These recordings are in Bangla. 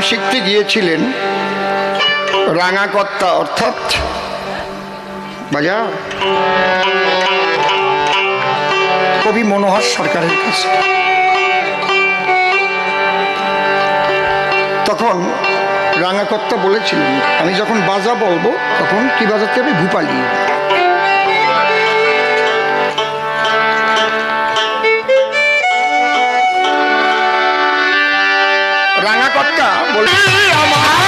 শিখতে গিয়েছিলেন রাঙাকর্তা, অর্থাৎ বাজা কবি মনোহর সরকারের কাছে। তখন রাঙাকর্তা বলেছিলেন, আমি যখন বাজা বলব, তখন কি বাজাতে হবে? ভূপালি। রাঙাকর্তা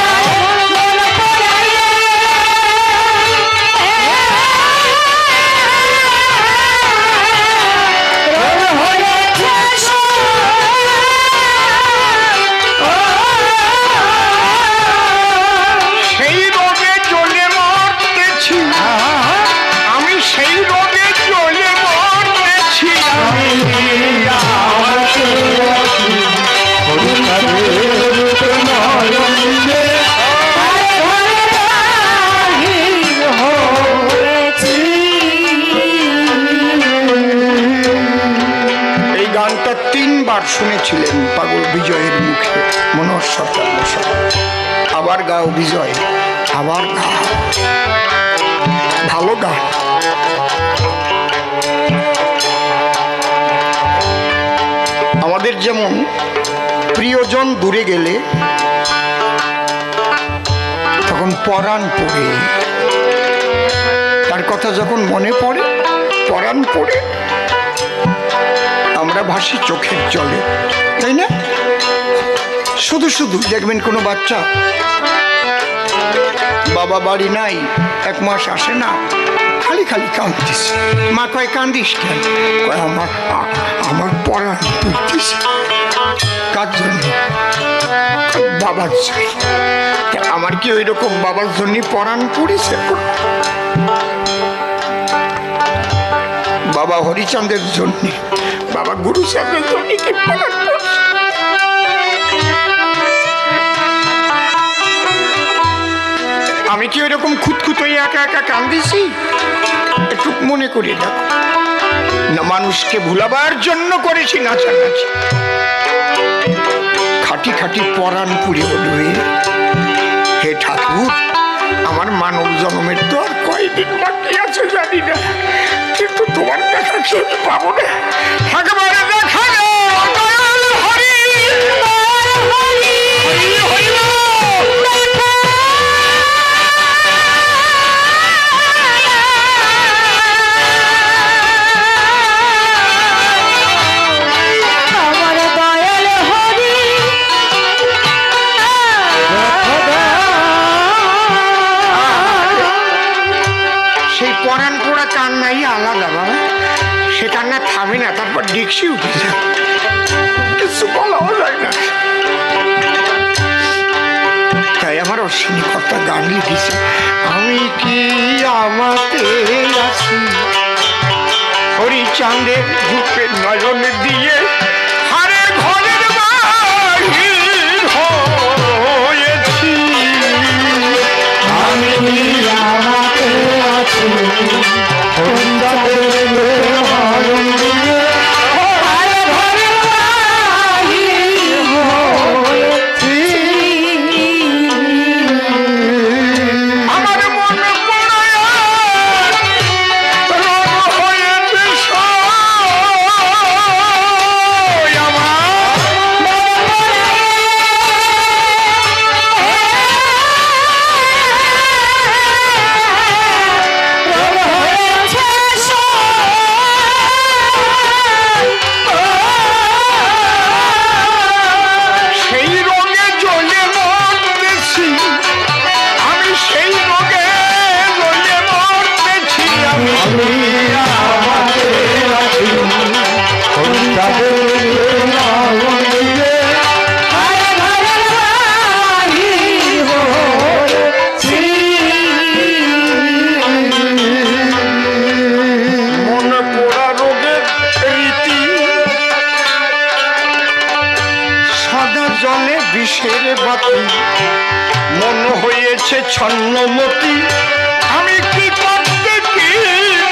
তিনবার শুনেছিলেন পাগল বিজয়ের মুখে মনোহর সরকার মশাই। আবার গাও বিজয়, আবার গাও ভালো গা। আমাদের যেমন প্রিয়জন দূরে গেলে, তখন পরাণ পড়ে। তার কথা যখন মনে পড়ে, পরাণ পড়ে। আমরা ভাসি চোখের জলে। তাই না? শুধু শুধু দেখবেন কোনো বাচ্চা বাবা বাড়ি নাই, এক মাস আসে না, খালি খালি কান্দিস মা কয়, কান্দিস কেন? আমার আমার পড়ান পড়তিস কার জন্য? বাবার জন্য। আমার কি ওই রকম বাবার জন্য পড়ান পড়েছে? বাবা হরিচাঁদের জন্য বাবা পড়ান পড়ছে আমি কি ওইরকম খুঁতখুত হয়ে একা একা কান্দিছি? একটু মনে করিয়ে দেখো না মানুষকে ভুলাবার জন্য করেছি নাচানাচি। খাটি খাটি পরাণ পুড়ে উঠবে হে ঠাকুর আমার মানব জন্মের তো আর কয়দিন বাকি আছে জানি না। কিন্তু তোমার দেখা কেউ পাবো না। একেবারে দেখা হরি হরি কান্নাই আলাদা বাবা সে কান্না থামে না, তারপর ডিক্সি উঠে না। তাই আমার অশ্বিনী কর্তা গান লিখেছে আমি কি আমাতে আছি? হরিচাঁদের রূপের নয়ন দিয়ে আমাতে আছি? বিষের বাতি? মন হয়েছে ছন্নমতি। আমি কি করতে কি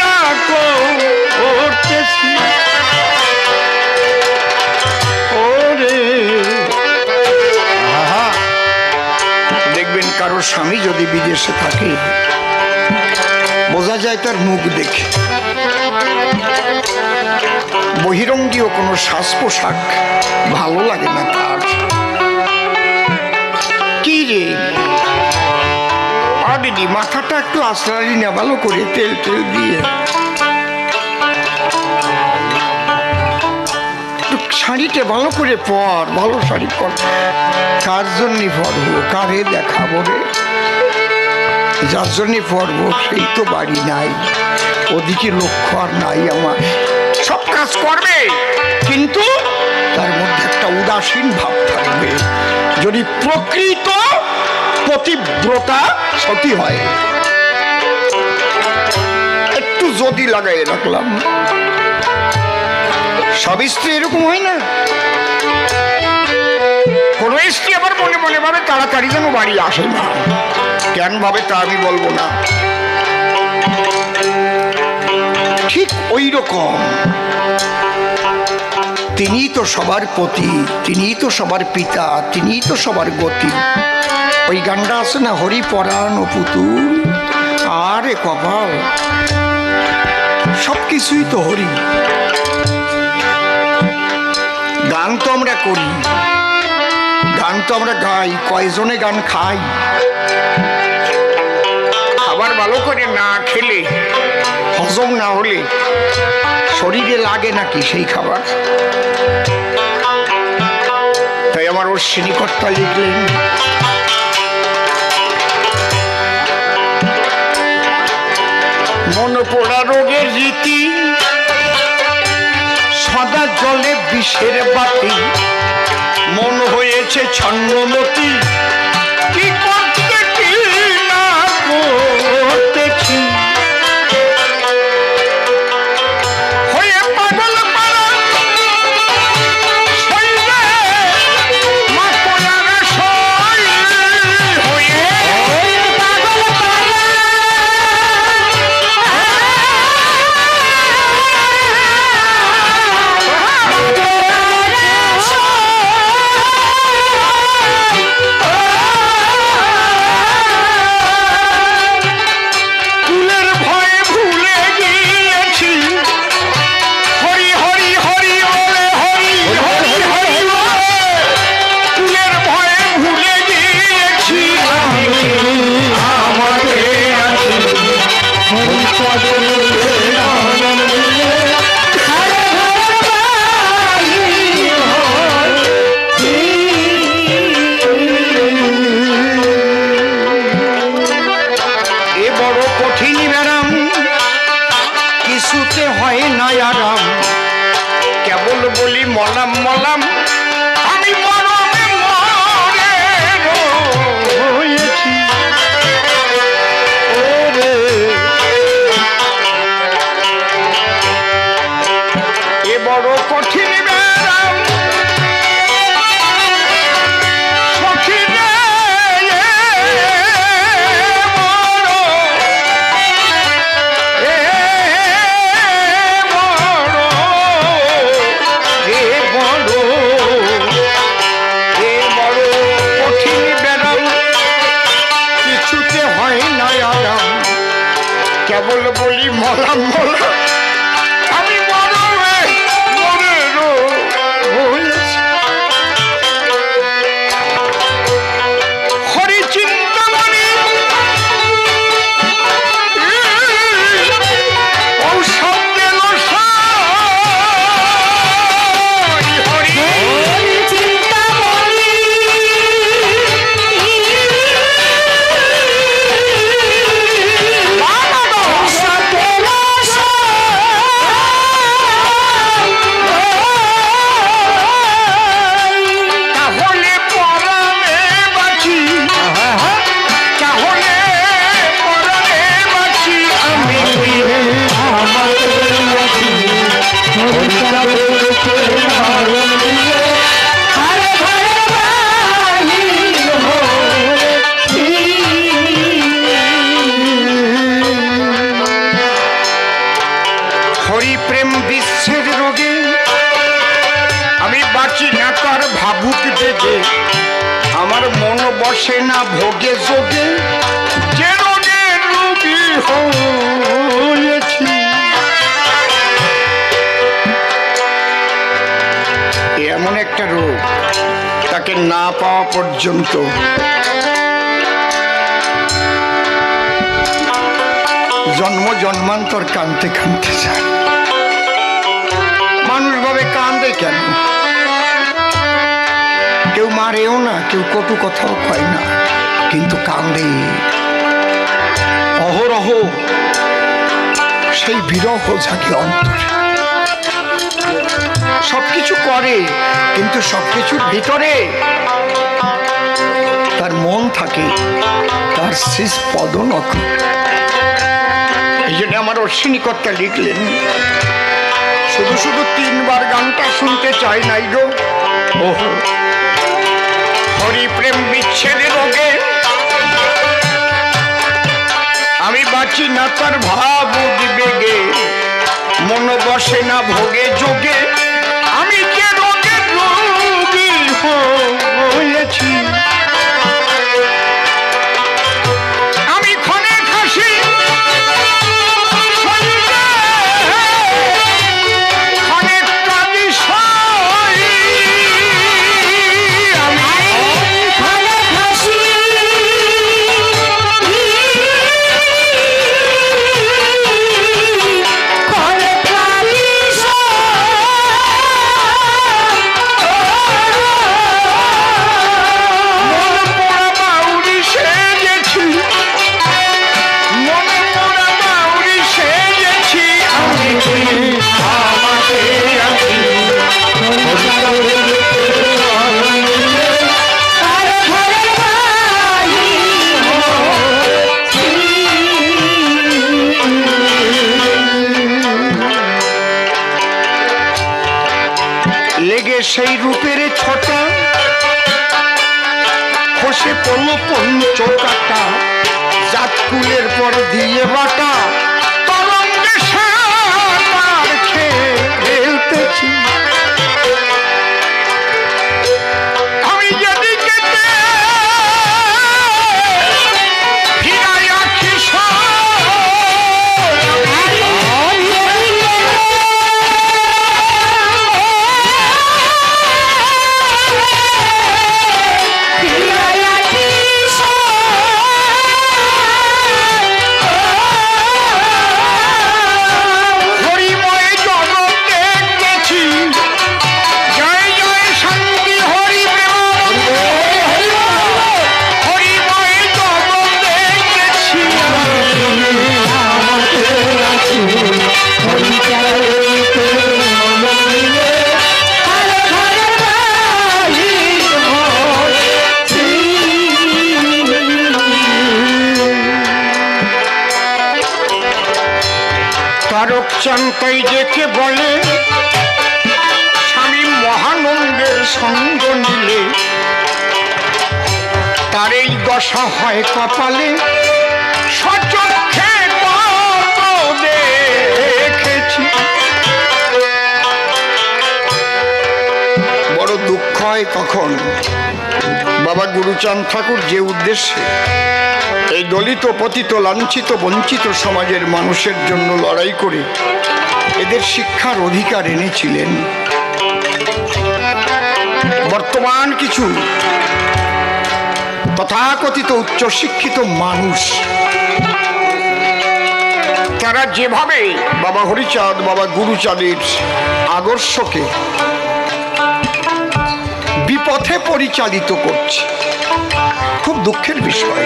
না করতেছি? ওরে। কারও স্বামী যদি বিদেশে থাকে, বোঝা যায় তার মুখ দেখে। বহিরঙ্গীয় কোনো সাজ পোশাক ভালো লাগে না তার। রে। দিদি মাথাটা একটু আশ্রারি না, ভালো করে তেল তেল দিয়ে। শাড়িটা ভালো করে পর, ভালো শাড়ি পর। কার জন্য পরবো, কারে দেখাবো রে? যার জন্য পরবো, সেই তো বাড়ি নাই। ওদিকে লক্ষ্য আর নাই আমার। সব কাজ করবে, কিন্তু তার মধ্যে একটা উদাসীন ভাব থাকবে। যদি প্রকৃত পতিব্রতা সতী হয়। একটু যদি লাগাই রাখলাম সব স্ত্রী এরকম হয় না? কোন স্ত্রী আবার মনে মনে ভাবে তাড়াতাড়ি যেন বাড়ি আসে না। কেন ভাবে তা আমি বলব না। ঠিক ওই রকম। তিনিই তো সবার পতি, তিনিই তো সবার পিতা, তিনিই তো সবার গতি। ওই গানটা আছে না হরি পরাণ ও পুতুল? আরে কপাল সব কিছুই তো হরি। গান তো আমরা করি, গান তো আমরা গাই, কয়জনে গান খাই? খাবার ভালো করে না খেলে, হজম না হলে শরীরে লাগে নাকি সেই খাবার? তাই আমার অশ্বিনী কর্তা লিখলেন মন পোড়া রোগের রীতি। সদা জলে বিষের বাতি। মন হয়েছে ছন্নমতি। কি গাছের রোগে। আমি বাঁচি না তার ভাবুক দেখে আমার মন বসে না ভোগে যোগে। এমন একটা রোগ, তাকে না পাওয়া পর্যন্ত। জন্ম জন্মান্তর কানতে কানতে যায়। ভাবে কেন? কেউ মারেও না, কেউ কটু কথাও কয় না, কিন্তু কান্দে। অহরহ সেই বিরহ জাগে অন্তরে। সবকিছু করে, কিন্তু সবকিছুর ভিতরে তার মন থাকে, তার শেষ পদনক। এই জন্য আমার অশ্বিনীকর্তা লিখলেন শুধু শুধু তিনবার গানটা শুনতে চাই নাই গো। হরি প্রেম বিচ্ছেদের রোগে। আমি বাঁচি না তার ভাব উদ্বেগে। মন বসে না ভোগে যোগে। আমি যে রোগের রোগী হয়েছি সেই রূপের ছটা। খসে পড়ল পঞ্চকাটা জাতকুলের পর দিয়ে বাটা চান্তাই যেকে বলে, স্বামী মহানন্দের সঙ্গ নিলে, তার এই দশা হয় কপালে, সচক্ষে দেখেছি বড় দুঃখ হয় তখন বাবা গুরুচাঁদ ঠাকুর যে উদ্দেশ্যে এই দলিত, পতিত, লাঞ্ছিত, বঞ্চিত সমাজের মানুষের জন্য লড়াই করে এদের শিক্ষার অধিকার এনেছিলেন। বর্তমান কিছু তথাকথিত উচ্চশিক্ষিত মানুষ, তারা যেভাবে বাবা হরিচাঁদ, বাবা গুরুচাঁদের আদর্শকে বিপথে পরিচালিত করছে। খুব দুঃখের বিষয়।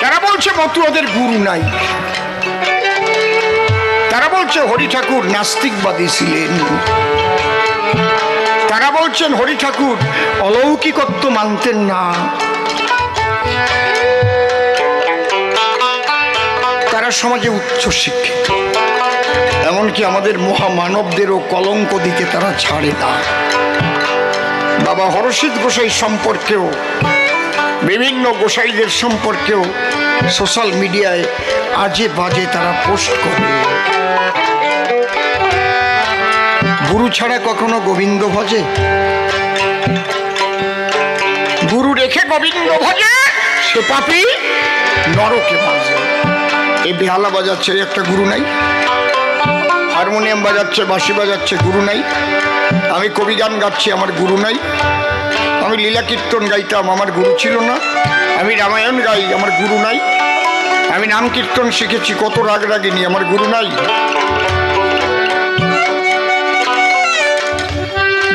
তারা বলছে, মতুয়াদের গুরু নাই। তারা বলছে হরি ঠাকুর নাস্তিকবাদী ছিলেন। তারা বলছেন হরি ঠাকুর অলৌকিকত্ব মানতেন না। তারা সমাজে উচ্চ শিক্ষিত। এমনকি আমাদের মহামানবদেরও কলঙ্ক দিতে তারা ছাড়ে না। বাবা হরষিত গোসাই সম্পর্কেও, বিভিন্ন গোসাইদের সম্পর্কেও সোশ্যাল মিডিয়ায় আজে বাজে তারা পোস্ট করে। গুরু ছাড়া কখনো গোবিন্দ ভজে? গুরু রেখে গোবিন্দ ভজে? সে পাপি নরকে বাজে এই বেহালা বাজার ছেড়ে একটা গুরু নাই? হারমোনিয়াম বাজাচ্ছে, বাঁশি বাজাচ্ছে, গুরু নাই। আমি কবি গান গাচ্ছি, আমার গুরু নাই। আমি লীলা কীর্তন গাইতাম, আমার গুরু ছিল না। আমি রামায়ণ গাই, আমার গুরু নাই। আমি নাম কীর্তন শিখেছি, কত রাগ রাগিনী, আমার গুরু নাই।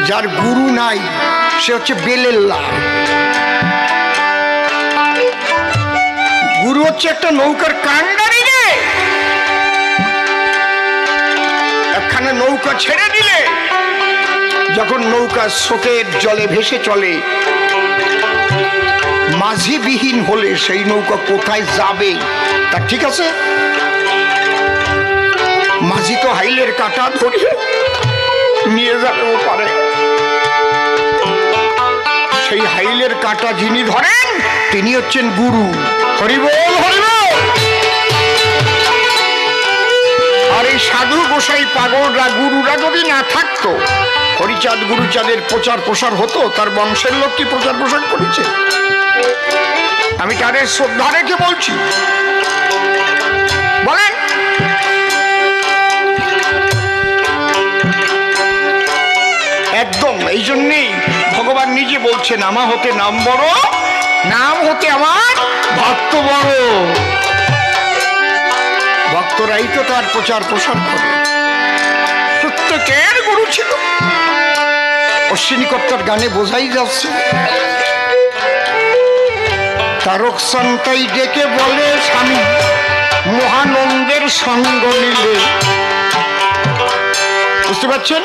যার গুরু নাই, সে হচ্ছে বেলেল্লা। গুরু হচ্ছে একটা নৌকার কান্ডারি রে নৌকা ছেড়ে দিলে, যখন নৌকা স্রোতের জলে ভেসে চলে, মাঝিবিহীন হলে সেই নৌকা কোথায় যাবে? তা ঠিক আছে? মাঝি তো হাইলের কাটা ধরে নিয়ে যাবে ও পারে সেই হাইলের কাটা যিনি ধরেন, তিনি হচ্ছেন গুরু। হরিবল হরিবল! আর এই সাধু গোসাই পাগলরা গুরুরা যদি না থাকতো, হরিচাঁদ গুরুচাঁদের প্রচার প্রসার হতো, তার বংশের লোক কি প্রচার প্রসার করেছে। আমি তাদের শ্রদ্ধা রেখে বলছি। বলেন। একদম, এই জন্যেই ভগবান নিজে বলছেন, আমা হতে নাম বড়, নাম হতে আমার ভক্ত বড়। ভক্তরাই তো তার প্রচার প্রসার করে। প্রত্যেকের গুরু ছিল। অশ্বিনীকর্তার গানে বোঝাই যাচ্ছে। তারক সন্তাই ডেকে বলে, স্বামী, মহানন্দের সঙ্গ নিলে। বুঝতে পারছেন?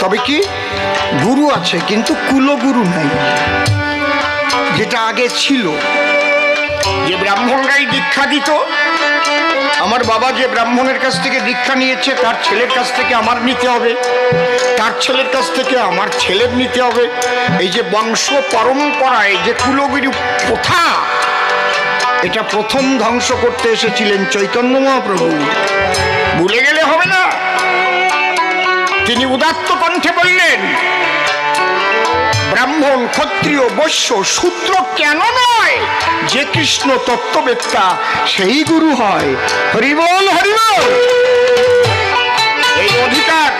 তবে কি? গুরু আছে, কিন্তু কুলগুরু নাই। যেটা আগে ছিল যে ব্রাহ্মণরাই দীক্ষা দিত, আমার বাবা যে ব্রাহ্মণের কাছ থেকে দীক্ষা নিয়েছে, তার ছেলের কাছ থেকে আমার নিতে হবে। তার ছেলের কাছ থেকে আমার ছেলের নিতে হবে। এই যে বংশ পরম্পরায় যে কুলগুরু প্রথা, এটা প্রথম ধ্বংস করতে এসেছিলেন চৈতন্য মহাপ্রভু। ভুলে গেলে হবে না। তিনি উদাত্ত কণ্ঠে বললেন ব্রাহ্মণ, ক্ষত্রিয়, বৈশ্য, শূদ্র কেন নয়? যে কৃষ্ণ তত্ত্ববেত্তা, সেই গুরু হয়। হরিবল হরিবল! এই অধিকার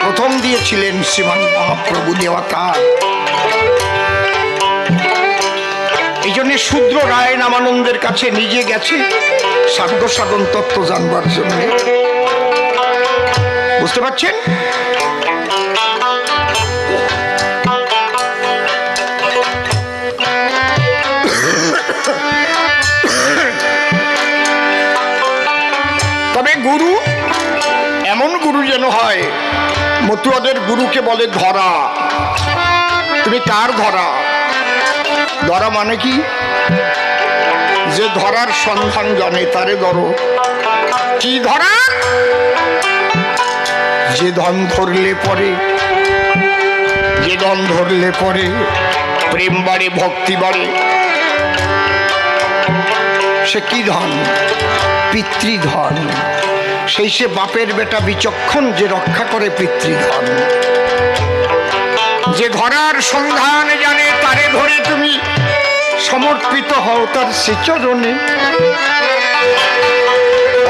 প্রথম দিয়েছিলেন শ্রীমান মহাপ্রভু দেবতার এই জন্য শূদ্র রায় নামানন্দের কাছে নিজে গেছে সাধ্য সাধন তত্ত্ব জানবার জন্য। বুঝতে পারছেন? গুরু যেন হয়। মতুয়াদের গুরুকে বলে ধরা। তুমি কার ধরা? ধরা মানে কি? যে ধরার সন্ধান জানে, তারে ধরো। কি ধরা? যে ধন ধরলে পরে, যে ধন ধরলে পরে, প্রেম বাড়ে, ভক্তি বাড়ে। সে কি ধন? পিতৃধন। সেই সে বাপের বেটা বিচক্ষণ যে রক্ষা করে পিতৃধন। যে ধরার সন্ধান জানে, তারে ধরে তুমি সমর্পিত হও তার শ্রীচরণে।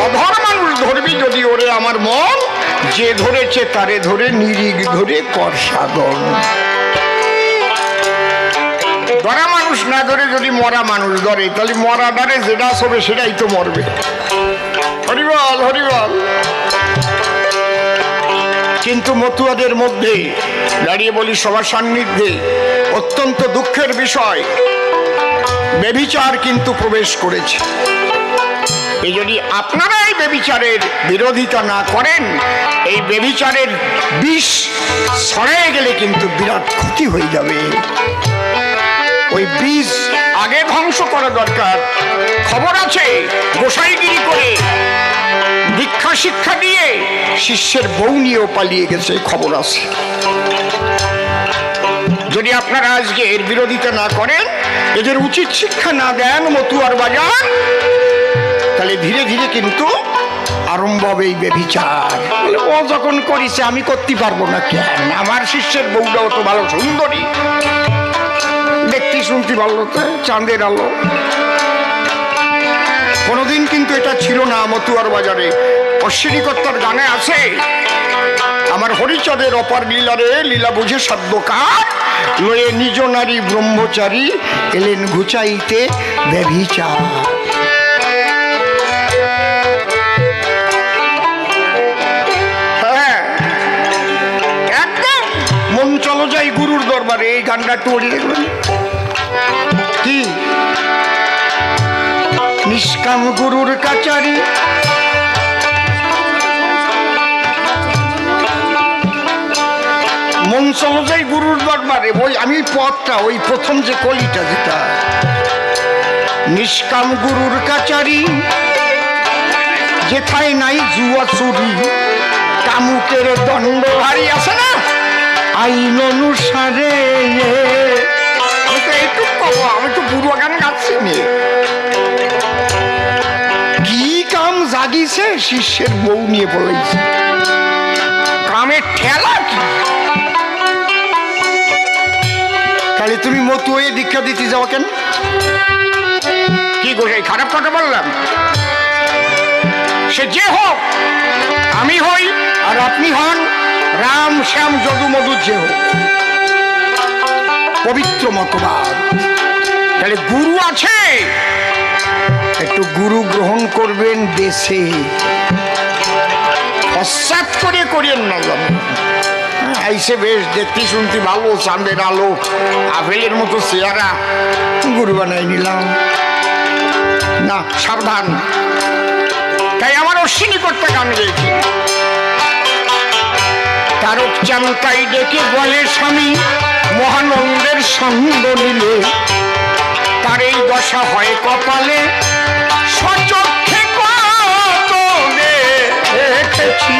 অধর মানুষ ধরবি যদি ওরে আমার মন, যে ধরেছে তারে ধরে নিরিগ ধরে কর সাধন ধরা মানুষ না ধরে যদি মরা মানুষ ধরে, তাহলে মরা ধরে যেটা হবে সেটাই তো মরবে। হরিবল হরিবল কিন্তু মতুয়াদের মধ্যে দাঁড়িয়ে বলি সবার সান্নিধ্যে অত্যন্ত দুঃখের বিষয়, বেবিচার কিন্তু প্রবেশ করেছে। এই যদি আপনারা এই বেবিচারের বিরোধিতা না করেন, এই বেবিচারের বিষ ছড়ায় গেলে কিন্তু বিরাট ক্ষতি হয়ে যাবে। ওই বীজ আগে ধ্বংস করা দরকার। খবর আছে, গোসাইগিরি করে দীক্ষা শিক্ষা দিয়ে শিষ্যের বউ নিয়েও পালিয়ে গেছে, খবর আছে। যদি আপনারা আজকে এর বিরোধিতা না করেন, এদের উচিত শিক্ষা না দেন মতুয়ার বাজার, তাহলে ধীরে ধীরে কিন্তু আরম্ভ হবে এই বেবিচার ও যখন করিছে, আমি করতে পারব না কেন? আমার শিষ্যের বউটাও তো ভালো, সুন্দরী। দেখতে শুনতে ভালো তো চাঁদের আলো। কোনোদিন কিন্তু এটা ছিল না মতুয়ার বাজারে। অশ্বিনীকর্তার গানে আছে আমার হরিচরের অপার লীলারে লীলা বুঝে সাধ্যকার লয়ে নিজ নারী ব্রহ্মচারী এলেন ঘুচাইতে ব্যভিচার। হ্যাঁ একদম। মন চলো যাই গুরুর দরবারে এই গানটা একটু ওড়িয়ে কি নিষ্কাম গুরুর কাচারি মন চলো গুরুর দরবারে। ওই আমি পথটা, ওই প্রথম যে কলিটা যেটা। নিষ্কাম গুরুর কাচারি যেথায় নাই জুয়া চুরি, কামুকের দণ্ড ভারী আছে না? আইন অনুসারে কাম শিষ্যের বউ নিয়ে বলেছে কামের ঠেলা কি? তাহলে তুমি মতো হয়ে দীক্ষা দিতে যাও কেন? কি গোসাই খারাপ কথা বললাম? সে যে হোক, আমি হই আর আপনি হন রাম শ্যাম যদু মধু যে হোক। পবিত্র মতবাদ। তাহলে গুরু আছে একটু গুরু গ্রহণ করবেন দেশে। পশ্চাৎ করে করিয়েন না যেন। হ্যাঁ, আইসে বেশ দেখতে শুনতে ভালো চাঁদের আলো আপেলের মতো চেহারা। গুরু বানাই নিলাম। না সাবধান। তাই আমার অশ্বিনী করতে গান গেয়েছি। তারক চামকাই ডেকে বলে স্বামী মহানন্দের সঙ্গ নিলে তার এই দশা হয় কপালে। সচক্ষে কত দেখেছি।